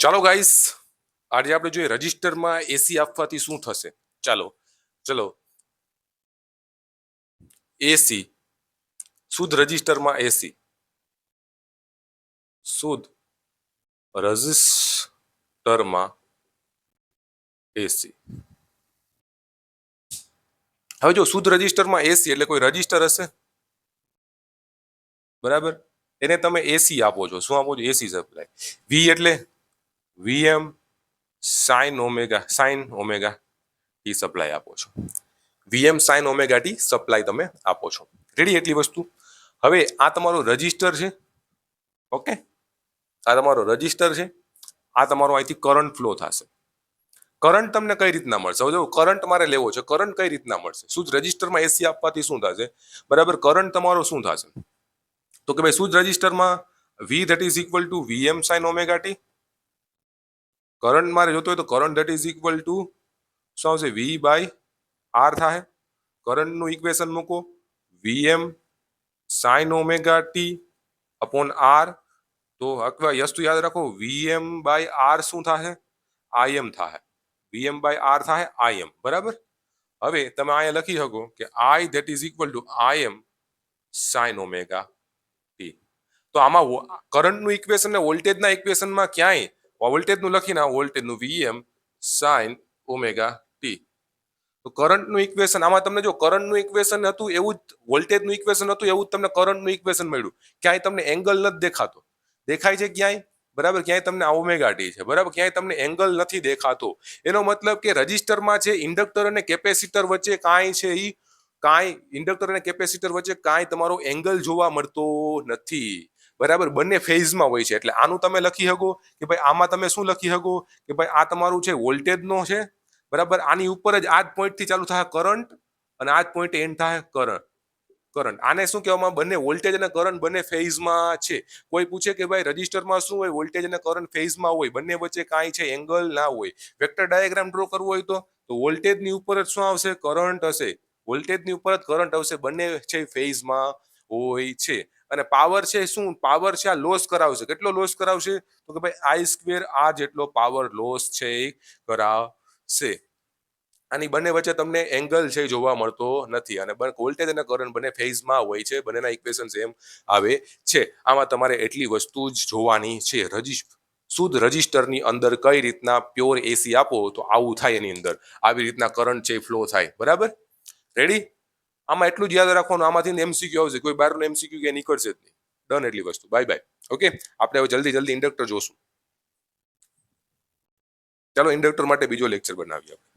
ચાલો ગાઈસ આજે આપણે જોઈએ રજિસ્ટરમાં એસી આપવાથી શું થશે? ચાલો, ચલો. એસી શુદ્ધ રજિસ્ટરમાં એસી શુદ્ધ રજિસ્ટરમાં એસી હવે જો શુદ્ધ રજિસ્ટરમાં એસી એટલે કોઈ રજિસ્ટર હશે? બરાબર? એને તમે એસી આપો છો. શું આપો છો? એસી સપ્લાય વી એટલે Vm sine omega sine omega t supply આપો છો. Vm sine omega t supply તમે આપો છો. રેડી એટલી વસ્તુ? હવે આ તમારો રજિસ્ટર છે. ઓકે આ તમારો રજિસ્ટર છે. આ તમારો અહીંથી કરંટ ફ્લો થશે. કરંટ તમને કઈ રીતના મળશે? હવે જો કરંટ મારે લેવો છે કરંટ કઈ રીતના મળશે? શું રજિસ્ટરમાં એસી આપવાથી શું થશે? બરાબર કરંટ તમારો શું થશે? તો કે ભાઈ શું રજિસ્ટરમાં? V that is equal to Vm sine omega t current મારે જોતો હોય તો current that is equal to શું આવશે? વી બાય આર થાય કરંટનું ઇક્વેશન મૂકો. Vm sine omega t upon R તો અથવા યસ્તુ યાદ રાખો. વીએમ બાય આર શું થાય આઈએમ થાય વીએમ બાય આર થાય આઈએમ બરાબર? હવે તમે અહીંયા લખી શકો કે I that is equal to Im sine omega t તો આમાં કરંટનું ઇક્વેશન ને વોલ્ટેજના ઇક્વેશનમાં ક્યાંય? વોલ્ટેજનું લખીને વોલ્ટેજનું વીએમ સાઇન ઓમેગા ટી તો કરંટનું ઇક્વેશન આમાં તમને જો કરંટનું ઇક્વેશન હતું, એવું જ વોલ્ટેજનું ઇક્વેશન હતું, એવું જ તમને કરંટનું ઇક્વેશન મળ્યું. ક્યાંય તમને એંગલ નથી દેખાતો. દેખાય છે ક્યાંય? બરાબર? ક્યાંય તમને આ ઓમેગા ટી છે. બરાબર? ક્યાંય તમને એંગલ નથી દેખાતો. એનો મતલબ કે રજિસ્ટરમાં છે, ઇન્ડક્ટર અને કેપેસિટર વચ્ચે કાંઈ છે ઈ કાંઈ ઇન્ડક્ટર અને કેપેસિટર વચ્ચે કાંઈ તમારો એંગલ જોવા મળતો નથી. બરાબર? બંને ફેઝમાં હોય છે. એટલે આનું તમે લખી શકો કે ભાઈ આમાં તમે શું લખી શકો? કે ભાઈ આ તમારું છે વોલ્ટેજનો છે. બરાબર? આની ઉપર જ આ જ પોઈન્ટથી ચાલુ થાય કરંટ અને આ જ પોઈન્ટ એન્ડ થાય કરંટ કરંટ આને શું કહેવામાં બંને વોલ્ટેજ અને કરંટ બંને ફેઝમાં છે. કોઈ પૂછે કે ભાઈ રજિસ્ટરમાં શું હોય? વોલ્ટેજ અને કરંટ ફેઝમાં હોય. બંને વચ્ચે કાંઈ છે એંગલ ના હોય. વેક્ટર ડાયાગ્રામ ડ્રો કરવો હોય તો? વોલ્ટેજની ઉપર જ શું આવશે? કરંટ હશે. વોલ્ટેજની ઉપર જ કરંટ આવશે. બંને છે ફેઝમાં હોય છે. અને પાવર છે શું? પાવર છે આ લોસ કરાવશે. કેટલો લોસ કરાવશે? તો કે ભાઈ આઈ સ્ક્વેર આ જેટલો પાવર લોસ છે એ કરાવશે. આની બંને વચ્ચે તમને એંગલ છે જોવા મળતો નથી. અને વોલ્ટેજ અને કરંટ બંને ફેઝમાં હોય છે. બંનેના ઇક્વેશન એમ આવે છે. આમાં તમારે એટલી વસ્તુ જ જોવાની છે. રજીસ્ટ શુદ્ધ રજિસ્ટરની અંદર કઈ રીતના પ્યોર એસી આપો તો આવું થાય એની અંદર. આવી રીતના કરંટ છે ફ્લો થાય. બરાબર? રેડી આમાં એટલું જ યાદ રાખવાનું, આમાંથી એમસીક્યુ આવશે. કોઈ બહારનું એમસીક્યુ કે નીકળશે જ નહીં. ડન એટલી વસ્તુ. બાય બાય ઓકે આપણે હવે જલ્દી જલ્દી ઇન્ડક્ટર જોશું. ચાલો ઇન્ડક્ટર માટે બીજો લેક્ચર બનાવીએ આપણે.